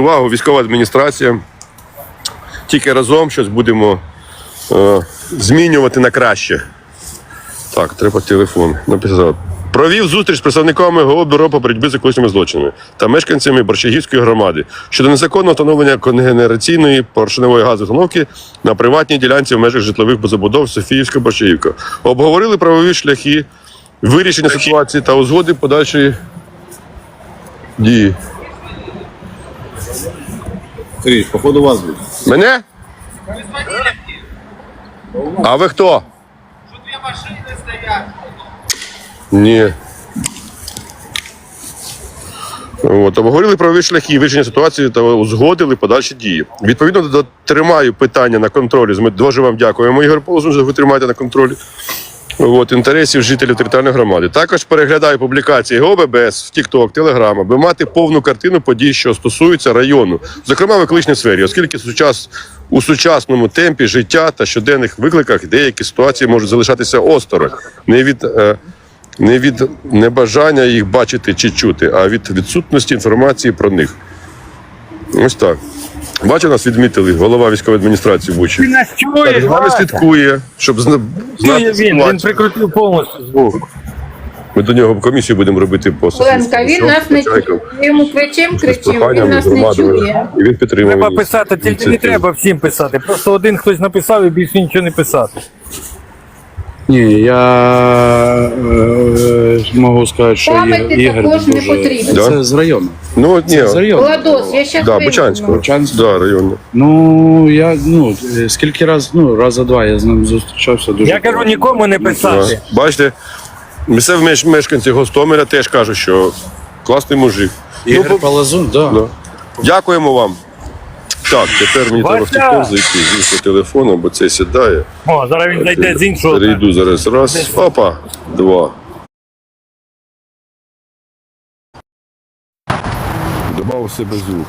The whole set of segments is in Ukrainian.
увагу, військова адміністрація. Тільки разом щось будемо е, змінювати на краще. Так, треба телефон. Написав. Провів зустріч з представниками ГО Бюро по боротьбі з екологічними злочинами та мешканцями Борщагівської громади щодо незаконного встановлення конгенераційної поршневої газоустановки на приватній ділянці в межах житлових забудов Софіївська Борщагівка. Обговорили правові шляхи вирішення ситуації та узгоди подальшої дії. Сергій, походу вас буде. Мене? А ви хто? Що дві машини стоять? Ні. От, обговорили правові шляхи вирішення ситуації та узгодили подальші дії. Відповідно, дотримаю питання на контролі. Ми дуже вам дякуємо, Ігор Полозун, що ви тримаєте на контролі. От, інтересів жителів територіальної громади. Також переглядаю публікації ГОББС в TikTok, Telegram, аби мати повну картину подій, що стосуються району, зокрема в екологічній сфері, оскільки сучас, у сучасному темпі життя та щоденних викликах деякі ситуації можуть залишатися осторонь, не від, е, не від небажання їх бачити чи чути, а від відсутності інформації про них. Ось так. Бачу, нас відмітили голова військової адміністрації Бучі. Він нас Так, чує, з вами слідкує, щоб зна- знати він, він прикрутив повністю звук. Ми до нього комісію будемо робити по Оленка, він нас не чує. Ми йому кричим, кричим, він нас не чує. І він підтримує. Треба писати, тільки не треба всім писати. Просто один хтось написав і більше нічого не писати. Ні, я е, можу сказати, що Пам'яті Ігор також не дуже... потрібно. Да? Це з району. Ну, от ні. Це з району. Владос, я щас Да. Бучанського. Бучанського. Да, районно. Ну, я, ну, е, скільки раз, ну, раз за два я з ним зустрічався дуже. Я кажу, нікому не писати. Да. Бачите, місцеві меш- мешканці Гостомеля теж кажуть, що класний мужик. Ігор Ну, Палазун, да. Да. Дякуємо вам. Так, тепер мені треба в Вася! TikTok зайти з іншого телефону, бо це сідає. О, зараз він зайде з іншого. Перейду зараз. Раз. Опа. Два. Добав себе звук.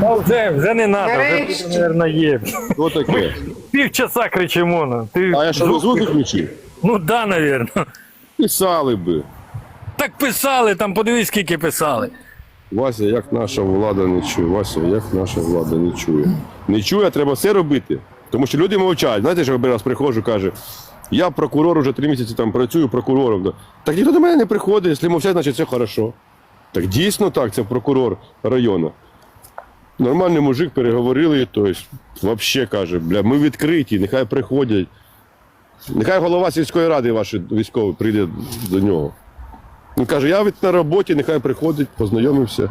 Ну, вже, вже не треба, вже Нарешті. тут, мабуть, є. Що таке? Півчаса кричимо. Ну. Ти... А я що звук включив? Ну да, навірно. Писали би. Так писали, там подивись, скільки писали. Вася, як наша влада не чує. Вася, як наша влада не чує. Не чує, треба все робити. Тому що люди мовчать. Знаєте, що я раз приходжу, каже, я прокурор уже три місяці там працюю прокурором. Так ніхто до мене не приходить, якщо мовчать, значить все хорошо. Так дійсно так, це прокурор району. Нормальний мужик переговорили, тобто, взагалі каже, бля, ми відкриті, нехай приходять. Нехай голова сільської ради вашої військової прийде до нього. Він каже, я від на роботі, нехай приходить, познайомився.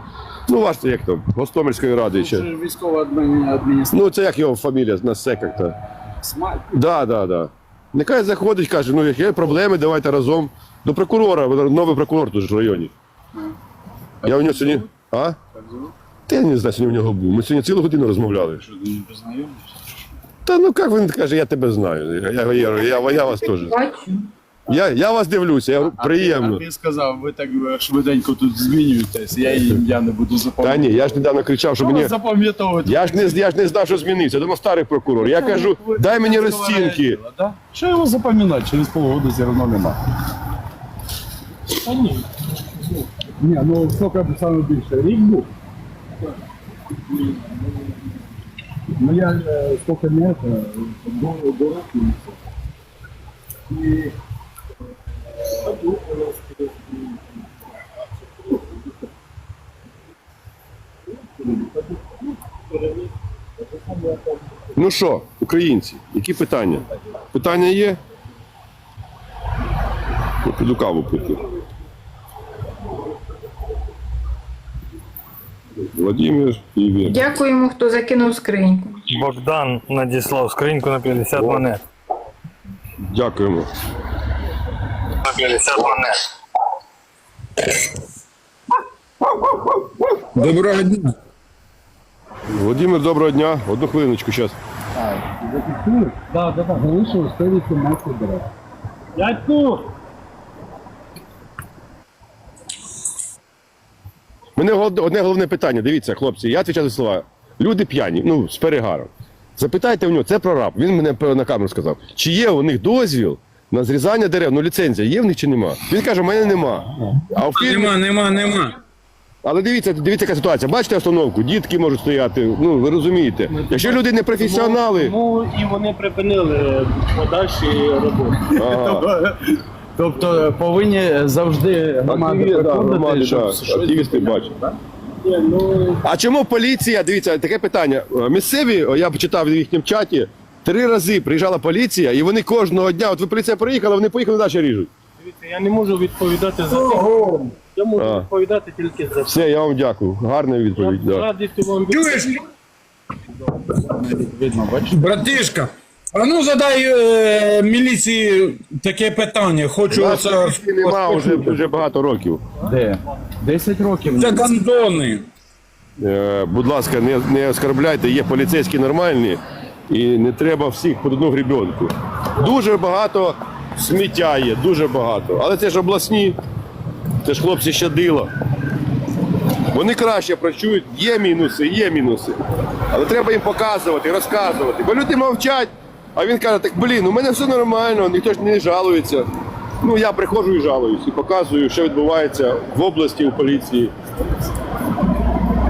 Ну, ваш це як там, Гостомельської ради ще. Військова адміністрація. Ну, це як його фамілія, на все як-то. Смаль. Да, да, да. Нехай заходить, каже, ну як є проблеми, давайте разом. До прокурора, новий прокурор тут ж в районі. Я у нього сьогодні. А? Та я не знаю, сьогодні в нього був. Ми сьогодні цілу годину розмовляли. Та ну як він каже, я тебе знаю. Я, я, я, я, я вас теж. Бачу. Я, я вас дивлюся, я говорю, приємно. А ти сказав, ви так е, швиденько тут змінюєтесь, я ім'я не буду Та ні, я ж недавно кричав, що мені. запам'ятовувати. Я ж не я ж не знав, що змінився. Я думав, старий прокурор. Я кажу, дай мені розцінки. Що його запам'ятати? Через полгода все одно нема. Ні, ну скільки саме більше? Рік був? Ну я е, скільки не до, до року. І Ну що, українці, які питання? Питання є? Я піду каву пити. Владимир Ігор. Дякуємо, хто закинув скриньку. Богдан надіслав скриньку на 50 монет. Дякуємо. На 50 монет. Доброго дня. Володимир, доброго дня. Одну хвилиночку зараз. Да, да, да, залишилось 118 дерев. Я тут! Мене одне головне питання. Дивіться, хлопці, я відповідаю за слова. Люди п'яні, ну, з перегаром. Запитайте в нього, це прораб. Він мене на камеру сказав. Чи є у них дозвіл на зрізання дерев? Ну, ліцензія є в них чи нема? Він каже, в мене нема. А в фірмі... Нема, нема, нема. Але дивіться, дивіться, яка ситуація. Бачите остановку? Дітки можуть стояти. Ну ви розумієте. Якщо люди не професіонали, Тому і вони припинили подальші роботи. ага. Тобто повинні завжди громади Активі- да, приходити, щоб щось активісти бачать. Ні, ну, А чому поліція? Дивіться, таке питання. Е, Місцеві, о, я почитав в їхньому чаті, три рази приїжджала поліція, і вони кожного дня, от ви поліція приїхала, вони поїхали далі ріжуть. дивіться, я не можу відповідати за тих. Я можу А. відповідати тільки за це. Все, я вам дякую. Гарна відповідь. Да. радий вам Чуєш, видно, братишка? А ну задай е, міліції таке питання. Хочу Нас оце. поліції нема вже, вже багато років. Де? 10 років. Це гандони. Е, будь ласка, не, не оскорбляйте, є поліцейські нормальні, і не треба всіх під одну грібенку. Дуже багато сміття є, дуже багато. Але це ж обласні, це ж хлопці щадило. Вони краще працюють, є мінуси, є мінуси. Але треба їм показувати, розказувати. Бо люди мовчать, а він каже, так блін, у мене все нормально, ніхто ж не жалується. Ну я приходжу і жалуюсь, і показую, що відбувається в області, у поліції.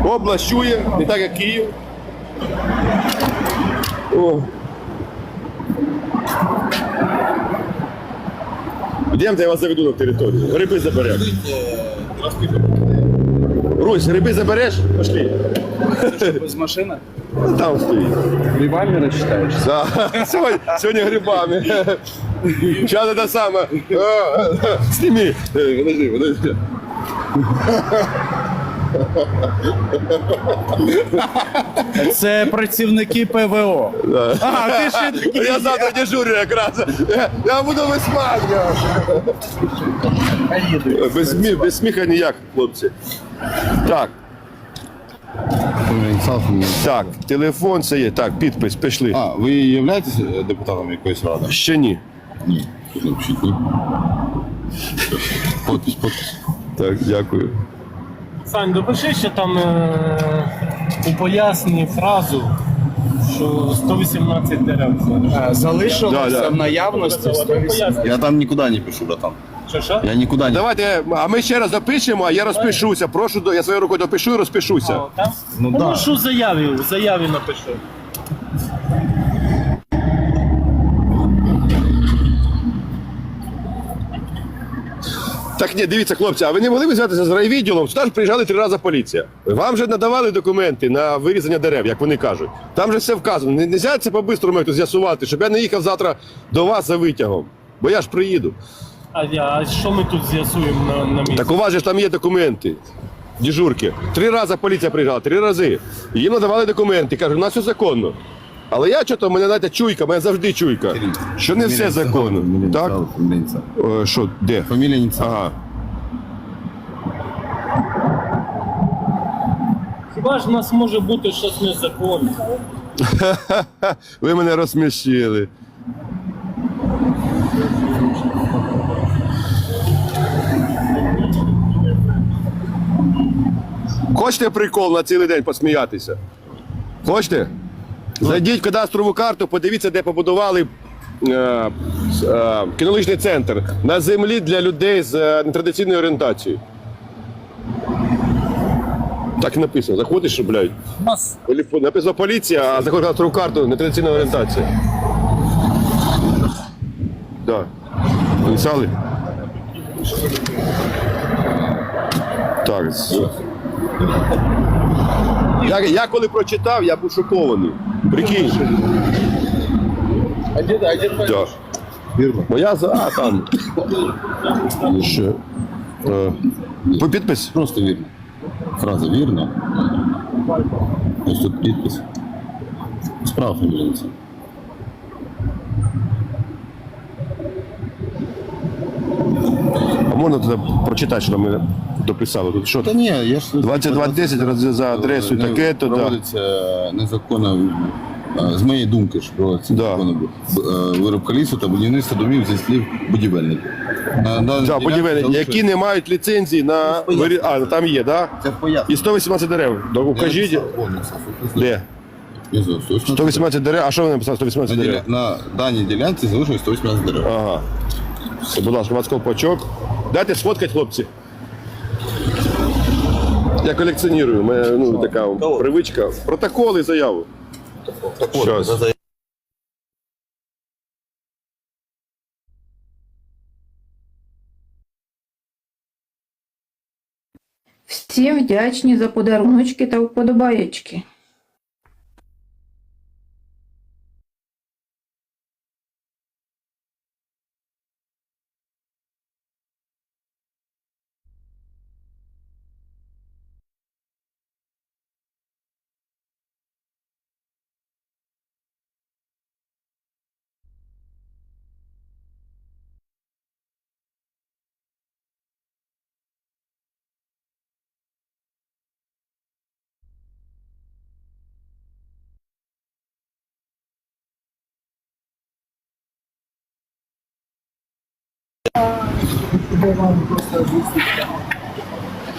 Область чує, не так як Київ. О. Йдемте, я вас заведу на територію. Гриби заберемо. Русь, гриби забереш? Пошли. Без машини? Ну, Там стоїть. Грибами розчитаєш? Да. Сьогодні, сьогодні грибами. Зараз те саме. Сніми. Е, Подожди, подожди. Це працівники ПВО. А, ти ще такий. Я завтра дежурю якраз. Я, я буду висмагнювати. Без, смі- без сміха ніяк, хлопці. Так, так, телефон це є. Так, підпис, пішли. А, ви являєтесь е, депутатом якоїсь ради? Ще ні. Ні. Тут ні. Подпись, подпись. Так, дякую. Сань, допиши ще там е- у поясненні фразу, що 118 дерев зараз. А, Залишилося Да, да. в наявності 180. Пояснення. Я там нікуди не пишу, братан. Що, що? Я нікуди не Давайте, а ми ще раз запишемо, а я розпишуся. Прошу, до- я своєю рукою допишу і розпишуся. О, там? Ну, Ну, да. заяві, у заяві напиши. Так ні, дивіться, хлопці, а ви не могли б зв'язатися з райвідділом? Сюди ж приїжджали три рази поліція. Вам же надавали документи на вирізання дерев, як вони кажуть. Там же все вказано. Не, не це по-бистрому з'ясувати, щоб я не їхав завтра до вас за витягом. Бо я ж приїду. А, а що ми тут з'ясуємо на, на місці? Так у вас же ж там є документи. Дежурки. Три рази поліція приїжджала, три рази. Їм надавали документи. Кажуть, у нас все законно. Але я чого, мене знаєте, чуйка, мене завжди чуйка. Що не все законно. Так? Е, Що, де? Фамілія ініціал. Ага. Хіба ж в нас може бути щось незаконне? Ви мене розсмішили. Хочете прикол на цілий день посміятися? Хочете? Зайдіть в кадастрову карту, подивіться, де побудували е, е, кінологічний центр на землі для людей з е, нетрадиційною орієнтацією. Так і написано. Заходиш, блядь. Нас Полі- Написано поліція, а заходить на тру карту нетрадиційна орієнтація. Так. Ініціали? Так. з- Я, я коли прочитав, я був шокований. Прикинь. А де, а де твоя? Моя за а, там. Ще. Е, по підпис? Просто вірно. Фраза вірна. Ось тут підпис. Справа фамілія ініціал. А можна туди прочитати, що ми дописали тут? Що Та ні, я ж... 2210 роз- за адресою Не таке, то да. Проводиться незаконно, е, з моєї думки, що проводиться Да. незаконно б- е, виробка лісу та будівництво домів зі слів будівельників. На даній Так, ділянці які не мають ліцензії на вирі... А, там є, так? Це пояснення. І 118 дерев. Да, Укажіть. Де? 118 118 дерев. А що ви написали 118 на, дерев? діля... на даній ділянці залишилось 118 дерев. Ага. Це, будь ласка, Мацков пачок. Дайте сфоткать, хлопці. Я колекціонірую, у мене ну, така привичка. Протоколи, заяву. Щас. Всім вдячні за подаруночки та вподобаєчки.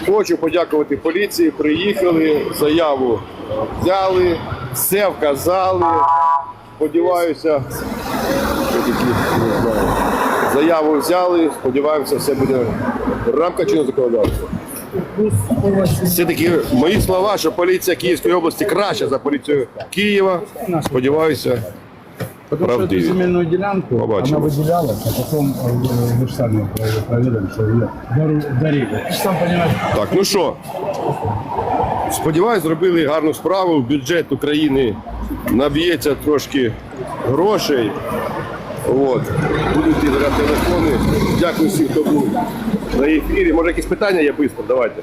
Хочу подякувати поліції. Приїхали, заяву взяли, все вказали. Сподіваюся, заяву взяли. Сподіваємося, все буде в рамках чинного законодавства. Це такі мої слова, що поліція Київської області краща за поліцію Києва. Сподіваюся, Потому что эту Правдивее. земельную делянку Побачимо. она выделялась, а потом э, вы же сами проверили, что ее дару- дарили. Ты ж сам понимаешь, Так, ну що, сподіваюсь, зробили гарну справу. В бюджет України наб'ється трошки грошей. От. Будуть ті заряд телефони. Дякую всім, хто був на ефірі. Може, якісь питання є швидко? Давайте.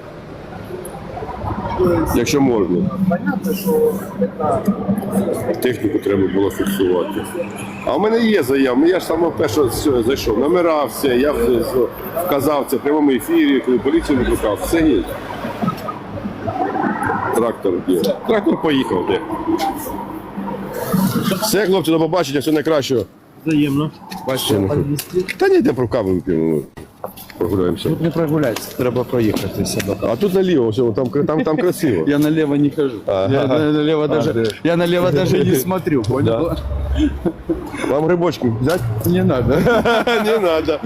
Якщо можна. Техніку треба було фіксувати. А в мене є заява. Я ж саме перше зайшов. Номера, все, я вказав це в прямому ефірі, коли поліцію викликав. Все є. Трактор є. Трактор поїхав. Де. Все, хлопці, до побачення, все найкращого. Взаємно. Бачите, Та ні, йдемо про вип'ємо. Прогуляємося. не прогуляться, треба проехать себе. А тут наліво, все, там, там, там красиво. Я налево не хожу. Я на- налево даже, я налево даже не смотрю, понял? Вам грибочки взяти? Не надо. Не надо.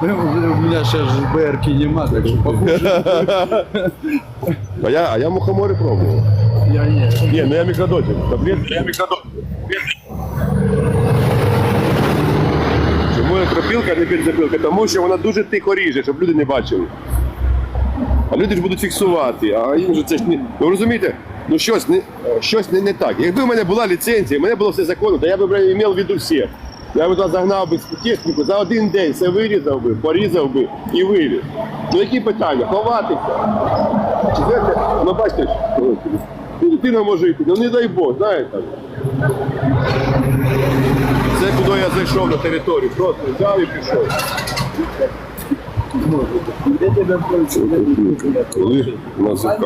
У меня сейчас же БРки нема, так что похоже. А я, а я пробував. Я не. Ні, ну я мікродотик. Таблетки, я мікродотик. Чому електропілка, а не бензопілка? Тому що вона дуже тихо ріже, щоб люди не бачили. А люди ж будуть фіксувати, а їм же це ж не. Ну розумієте, ну щось не, щось не, не так. Якби в мене була ліцензія, в мене було все законно, то я б мав в виду. Я б туди загнав би техніку, за один день все вирізав би, порізав би і вивіз. Ну які питання? Ховатися. Чи знаєте, ну бачите, ну, дитина може йти, ну не дай Бог, знаєте. Це куди я зайшов на територію, просто взяв і пішов. Коли на ЗК.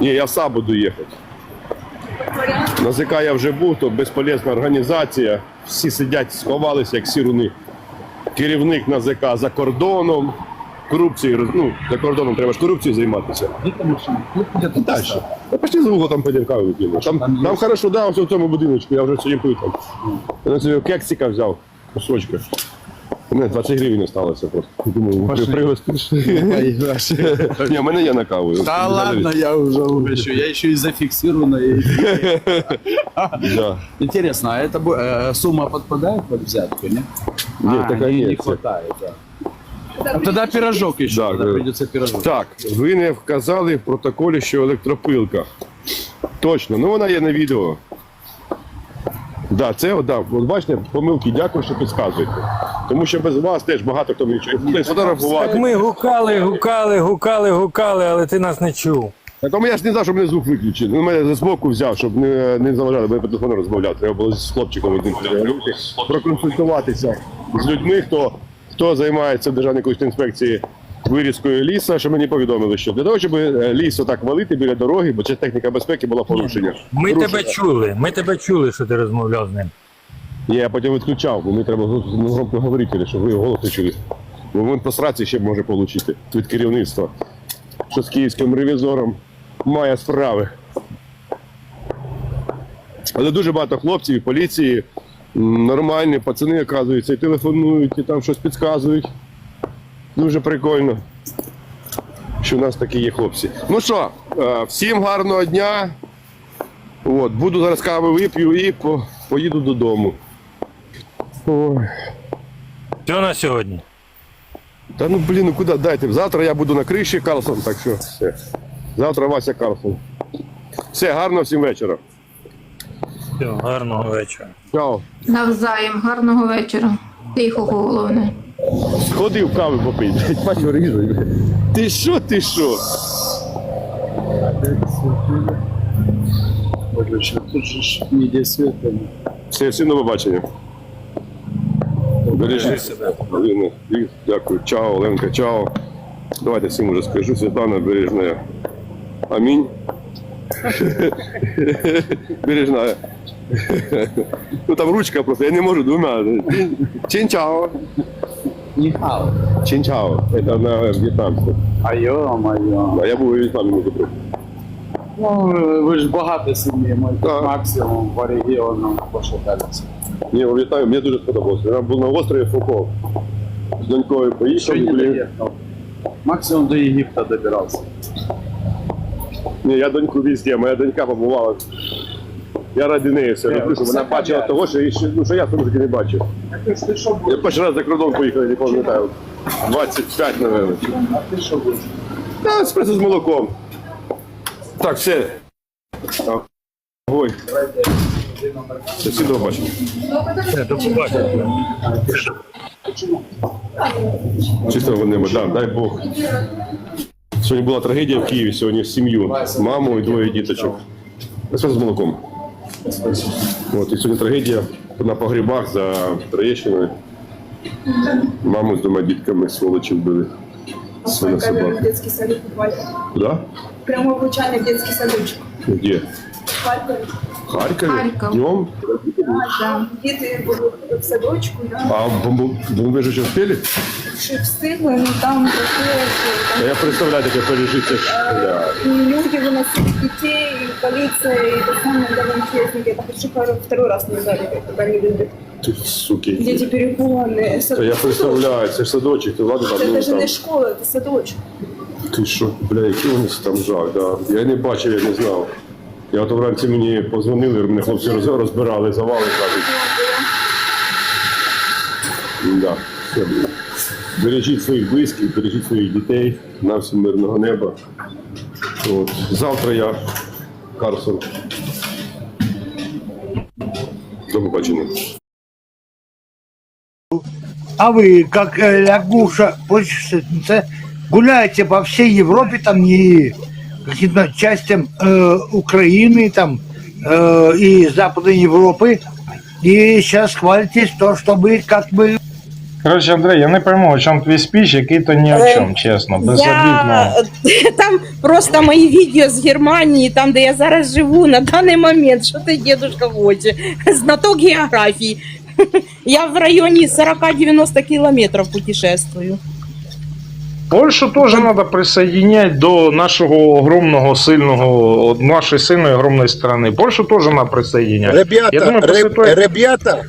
Ні, я сам буду їхати. На ЗК я вже був, то безполезна організація. Всі сидять, сховалися, як сіруни. Керівник на ЗК за кордоном. Корупції, ну, за кордоном треба ж корупцією займатися. Дальше. Та пішли за угол там по каву вип'ємо. Там, там, хорошо, да, ось в цьому будиночку, я вже сьогодні пив там. Я собі кексика взяв, кусочка. У мене 20 гривень осталося просто. Думаю, пригостиш. Ні, в мене є на каву. Да ладно, я уже угощу. Я еще и зафиксирована. и- Да. Интересно, а это бу- э, сумма подпадает под взятку, нет? Нет, А, такая не, нет. А тогда пирожок еще, Да, тогда да. пирожок. Так, ви не вказали в протоколі, що електропилка. Точно, ну вона є на відео. Да, це да, от бачите, помилки, дякую, що підказуєте. Тому що без вас теж багато хто мені чує. Фотографувати. Ми гукали, гукали, гукали, гукали, але ти нас не чув. Так, а я ж не знав, щоб мене звук виключили. Ну, мене з боку взяв, щоб не, не заважали, бо я по телефону розмовляв. Треба було з хлопчиком одним проконсультуватися з людьми, хто, хто займається в Державній інспекції вирізкою ліса, що мені повідомили, що для того, щоб е, ліс отак валити біля дороги, бо це техніка безпеки була порушення. Ми Порушення. тебе чули, ми тебе чули, що ти розмовляв з ним. Я потім відключав, бо мені треба громко говорити, щоб ви голос не чули. Бо він по сраці ще може отримати від керівництва, що з київським ревізором має справи. Але дуже багато хлопців і поліції нормальні, пацани, оказуються, і телефонують, і там щось підказують. Дуже прикольно. що у нас такі є хлопці. Ну що, е, всім гарного дня. От, буду зараз кави вип'ю і по, поїду додому. Ой. Що на сьогодні? Та ну блін, ну куди дайте? Завтра я буду на криші Карлсон, так що все. Завтра Вася Карлсон. Все, гарного всім вечора. Все, гарного вечора. Чао. Навзаєм, гарного вечора. Тихого головне. Сходив кави попити, бачу ріжу. Ти що, ти що? Тут же ж медиа света. Все, всім до побачення. Бережіть себе. Дякую. Чао, Оленка, чао. Давайте всім уже скажу. Світлана бережна. Амінь. Бережна. Ну там ручка просто, я не можу двома. Чин чао. Нихао. Чин чао. Это на в'єтнамську. А ё-моё. А я був у В'єтнамі, не добре. Ну, ви ж багато сім'ї, ми Так. максимум по регіону пошаталися. Ні, у В'єтнамі мені дуже сподобалося. Я був на острові Фуко. З донькою поїхав. Ще і, не блін, доїхав. Максимум до Єгипта добирався. Ні, я доньку везде, моя донька побувала. Я ради неї все роблю, щоб вона бачила того, що, ще- ну, що я в тому житті не бачив. Ти що будеш? Я перший раз за кордон поїхав, я не пам'ятаю. 25, мабуть. А ти що будеш? Та, еспресо з молоком. Так, все. Ой. Все, всі до побачення. Все, до побачення. Чистого неба, да, дай Бог. Сьогодні була трагедія в Києві, сьогодні сім'ю, маму і двоє діточок. Еспресо з молоком. От, і сьогодні трагедія на погрібах за Троєщиною. Маму з двома дітками сволочі вбили. Свина Камеру в детский садик попали. Да? Прямо влучали в детский садочек. Где? В Харькове. В Харькове? Харьков. Днем? Да. Дети были в садочку, да. А бомбу, бомбежище успели? Шип стыгло, но там такое, А я представляю, таке пережиття. Бля. там люди выносили детей, и полиция, и это самое, да, МЧСники. Это хорошо, второй- второй раз не знали, как туда не любят. Ти, суки. Дети перепуганные. Та я представляю, це ж садочок, ти ладно там, Это ну, даже там. не школа, это садочок. Ти що, бля, який вони там жах, да. Я не бачив, я не знав. Я от вранці мені позвонили, мене хлопці розбирали, завали кажуть. Да, все. Бережіть своїх близьких, бережіть своїх дітей, нам всім мирного неба. От. Завтра я Карсон. До побачення. А вы, как э, лягуша, почечница, гуляете по всей Европе, там и каким-то частям э, Украины, там э, и Западной Европы, и сейчас хвалитесь то, что вы как бы Коротше, Андрей, я не пойму, о чому твій спіч, який то ні о чому, чесно, безобідно. Я... Там просто мої відео з Германії, там, де я зараз живу, на даний момент, що ти, дедушка, хоче? Знаток географії. Я в районі 40-90 кілометрів путешествую. Польщу теж треба присоединять до нашого огромного, сильного, нашої сильної огромної страны. Польщу теж треба присоединять. Ребята, Я думаю, реб- той- ребята,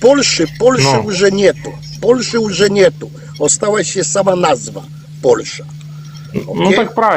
Польши, Польши Но. уже нету. Польши уже нету. Осталась сама назва Польша. Ну так правильно.